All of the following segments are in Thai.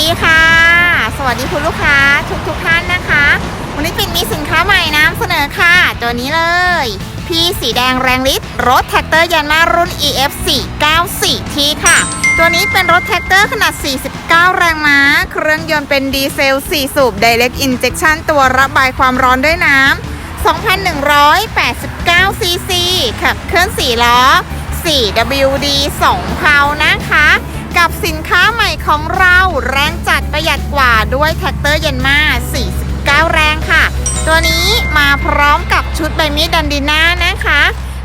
ดีค่ะ สวัสดีคุณลูกค้าทุกทุกท่านนะคะ วันนี้ปิ่นมีสินค้าใหม่นำเสนอค่ะ ตัวนี้เลย พี่สีแดงแรงฤทธิ์รถแท็กเตอร์ยันมารุ่น EF 494 t ค่ะ ตัวนี้เป็นรถแท็กเตอร์ขนาด 49 แรงม้า เครื่องยนต์เป็นดีเซล 4 สูบ Direct Injection ตัวระบายความร้อนด้วยน้ำ2,189ซีซีขับเคลื่อน4ล้อ 4WD 2เพานะคะ กับสินค้าใหม่ของเราแรงจัดประหยัดกว่าด้วยแท็กเตอร์เยนมา 49 แรงค่ะ ตัวนี้มาพร้อมกับชุดใบมีดดันดิน่านะคะ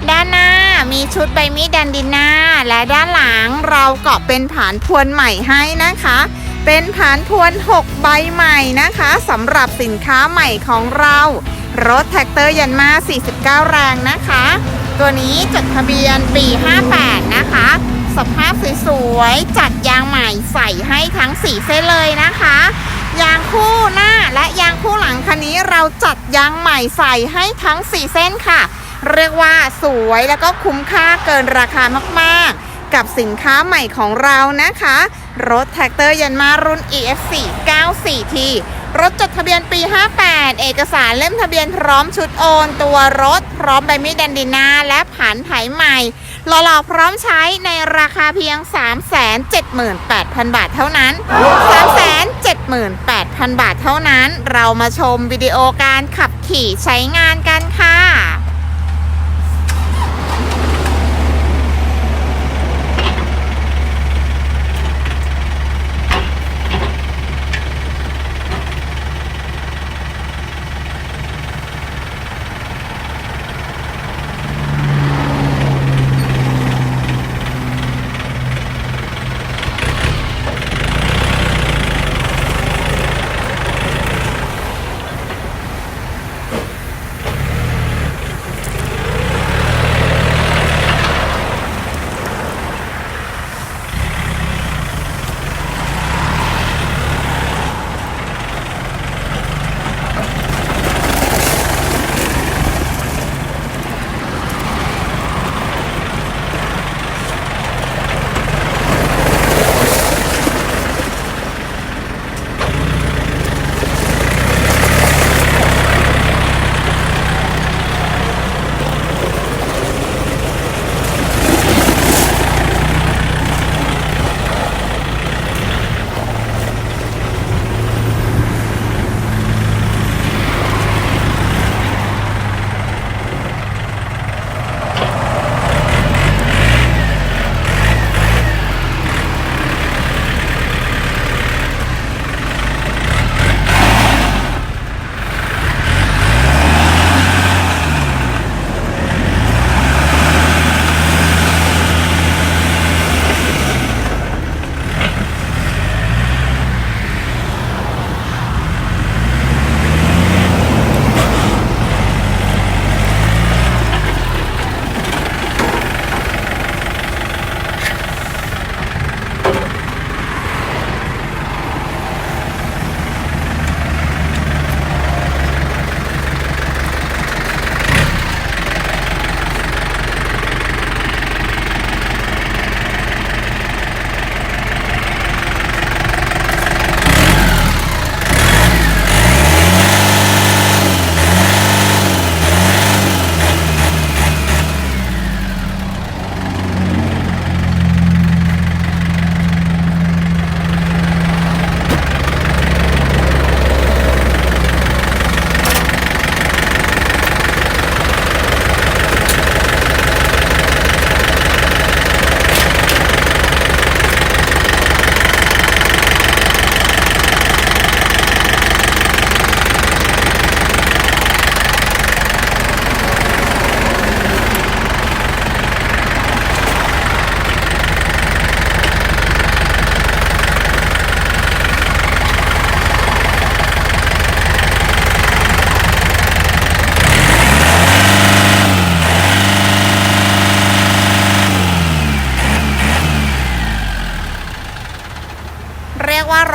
ด้านหน้ามีชุดใบมีดดันดิน่าและด้านหลังเราก็เป็นผานพวนใหม่ให้นะคะ เป็นผานพวน 6 ใบใหม่นะคะสำหรับสินค้าใหม่ของเรา รถแท็กเตอร์ยันมา 49 แรงนะคะ ตัวนี้จดทะเบียนปี 58 นะคะ สภาพสวยๆ จัดยางใหม่ใส่ให้ทั้ง 4 เส้นเลยนะคะ ยางคู่หน้าและยางคู่หลังคันนี้เราจัดยางใหม่ใส่ให้ทั้ง 4 เส้นค่ะ เรียกว่าสวยแล้วก็คุ้มค่าเกินราคามากๆ กับสินค้าใหม่ของเรานะคะ รถแท็กเตอร์ยันมารุ่น EF4 94T รถจดทะเบียนปี 58 เอกสารเล่มทะเบียนพร้อมชุดโอน ตัวรถพร้อมใบมีดดันดินาและผันไถใหม่ หล่อๆพร้อมใช้ในราคาเพียง 378,000 บาทเท่านั้น 378,000 บาทเท่านั้น เรามาชมวิดีโอการขับขี่ใช้งานกันค่ะ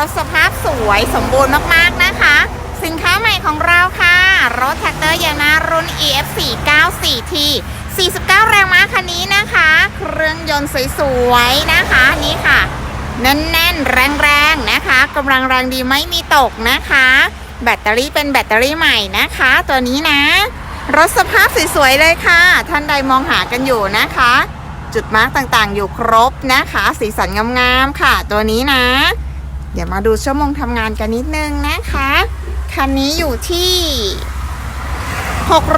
รถสภาพสวยสมบูรณ์มากๆนะคะ สินค้าใหม่ของเราค่ะ รถแท็กเตอร์ยานารุ่น EF 4 9 4 T 49 แรงม้าคันนี้นะคะ เครื่องยนต์สวยๆนะคะนี่ค่ะ แน่นๆ แรงๆนะคะกำลังแรงดีไม่มีตกนะคะ แบตเตอรี่เป็นแบตเตอรี่ใหม่นะคะ ตัวนี้นะ รถสภาพสวยๆเลยค่ะ ท่านใดมองหากันอยู่นะคะ จุดมาร์กต่างๆ อยู่ครบนะคะ สีสันงามๆค่ะ ตัวนี้นะ เดี๋ยวมาดูชั่วโมงทำงานกันนิดนึงนะคะ คันนี้อยู่ที่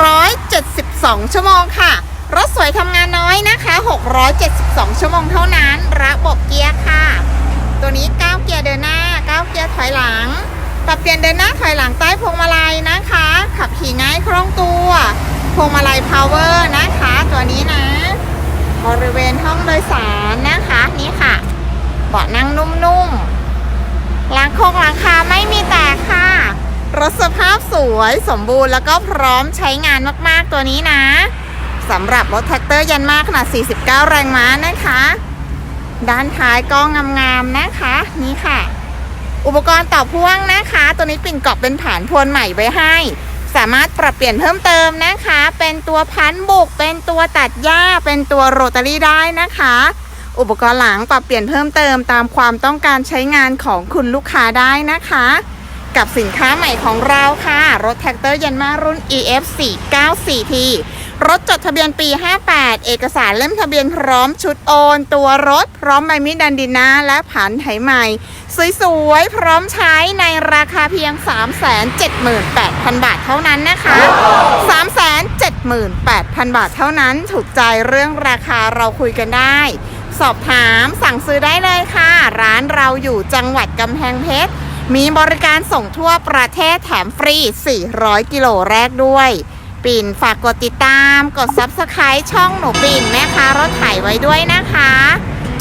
672 ชั่วโมงค่ะ รถสวยทำงานน้อยนะคะ 672 ชั่วโมงเท่านั้น ระบบเกียร์ค่ะ ตัวนี้ 9 เกียร์เดินหน้า 9 เกียร์ถอยหลัง ปรับเปลี่ยนเดินหน้าถอยหลังใต้พวงมาลัยนะคะ ขับขี่ง่ายคล่องตัวพวงมาลัยพาวเวอร์นะคะ ตัวนี้นะ บริเวณห้องโดยสารนะคะนี่ค่ะ เบาะนั่งนุ่มๆ ล้างโคงหลังคาไม่มีแตกค่ะ รถสภาพสวยสมบูรณ์แล้วก็พร้อมใช้งานมากๆตัวนี้นะสำหรับรถแท็กเตอร์ยันมากขนาด 49 แรงม้านะคะ ด้านท้ายก็งามๆนะคะ นี่ค่ะ อุปกรณ์ต่อพ่วงนะคะ ตัวนี้ปิ่นกรอบเป็นฐานพวนใหม่ไว้ให้ สามารถปรับเปลี่ยนเพิ่มเติมนะคะ เป็นตัวพันบุก เป็นตัวตัดหญ้า เป็นตัวโรตารี่ได้นะคะ อุปกรณ์หลังปรับเปลี่ยนเพิ่มเติมตามความต้องการใช้งานของคุณลูกค้าได้นะคะ กับสินค้าใหม่ของเราค่ะ รถแท็กเตอร์ยันมารุ่น EF 494T รถจดทะเบียนปี 58 เอกสารเล่มทะเบียนพร้อมชุดโอน ตัวรถพร้อมใบมีดดันดินนาและผันไถใหม่ สวยๆ พร้อมใช้ในราคาเพียง 378,000 บาทเท่านั้นนะคะ 378,000 บาทเท่านั้นถูกใจเรื่องราคาเราคุยกันได้ สอบถามสั่งซื้อได้เลยค่ะ ร้านเราอยู่จังหวัดกำแพงเพชร มีบริการส่งทั่วประเทศแถมฟรี 400 กิโลแรกด้วย ปิ่นฝากกดติดตาม กด Subscribe ช่องหนูปิ่นแม่ค้ารถไถไว้ด้วยนะคะ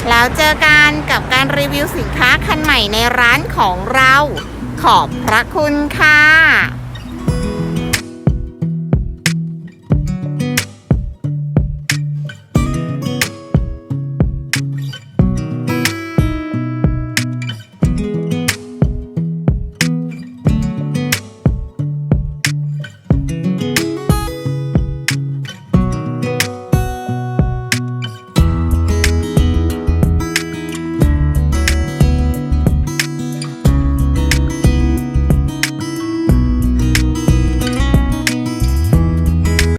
แล้วเจอกันกับการรีวิวสินค้าคันใหม่ในร้านของเรา ขอบพระคุณค่ะ